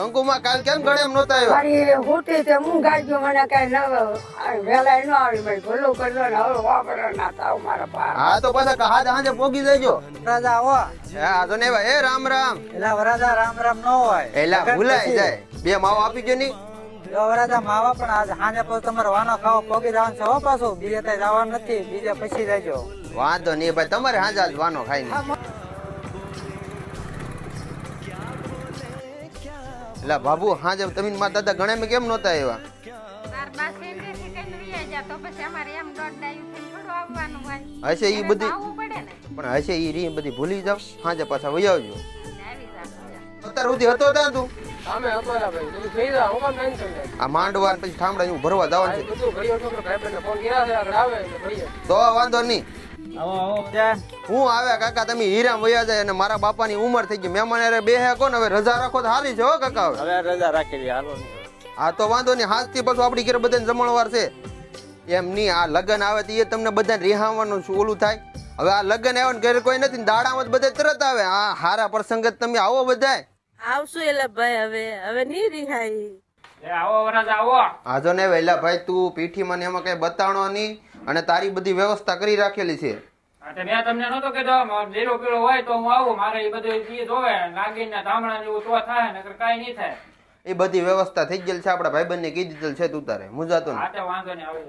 કંકુમાં કાલ કેમ ગળે એમ નહોતા આવ્યો? અરે હોટી તે હું ગાડ્યો મને કઈ ન વેલા ન આવી ભાઈ ભલો કરનો ને હવે વાપરો ના તાવ મારા પા હા તો પાછા હાજ હાજે પોગી જજો. રાજા આવો હા તો ને ભાઈ એ રામ રામ. એલા વરાજા રામ રામ ન હોય. એલા ભૂલાઈ જાય. બે માવો આપી જો ની વરાજા માવા પણ આજ સાંજે પછી તમારે વાનો ખાવો પોગી જવાનું છે હો પાછો. બીજે ત્યાં જવાનું નથી બીજે પછી જજો વાંધો નહીં ભાઈ તમારે હાજા જ વાનો ખાઈ એટલે બાબુ હાજે તમે મારા દાદા ગણે કેમ નહોતા આવ્યા? બાર બાર સેન્ડે થી કઈ વહી જાય તો પછી અમારે એમ દોઢ ડાયું થઈને થોડું આવવાનું હોય. હશે ઈ બધી આવવું પડે પણ હશે ઈ રી બધી ભૂલી જાવ હાજે પાછા વહી આવજો. અત્યાર સુધી હતો ત્યાં તું? હું આ માંડવા પછી ઠામડા હું ભરવા જવાનું છે. તો વાંધો નહીં. આવો આવો હું આવ્યા કાકા તમે હીરામ વયા જાય અને મારા બાપાની ઉંમર થઈ ગઈ. મહેમાન અરે બે હે કોણ? હવે રજા રાખો તો સારી છે હો કાકા હવે. રજા રાખી હાલો હા તો વાંધો નહીં. હાથથી પાછું આપડી ઘરે બધાને જમણવાર છે. એમ નહીં આ લગન આવે તો એ તમને બધાને રિહાવાનું શું ઓલું થાય. હવે આ લગન આવે ને ઘરે કોઈ નથી દાડામાં બધા તરત આવે. આ હારા પ્રસંગ તમે આવો બધાય. આવશું એટલે ભાઈ હવે. હવે નહીં રિહાઈ. એ આવો આવો. આ ને વહેલા ભાઈ તું પીઠીમાં ને એમાં કઈ બતાવણો નહીં અને તારી બધી વ્યવસ્થા કરી રાખેલી છે. તો મેં તમને નતો કીધો જીરો કિલો હોય તો હું આવું મારે એ બધું હોય નાગીન ને ધામણા એવું તો થાય નકર કાંઈ નહીં થાય. એ બધી વ્યવસ્થા થઈ ગયેલ છે આપણા ભાઈબંધ ને કીધી છે તું તારે મુજાતો હા તો વાંધો નહીં આવી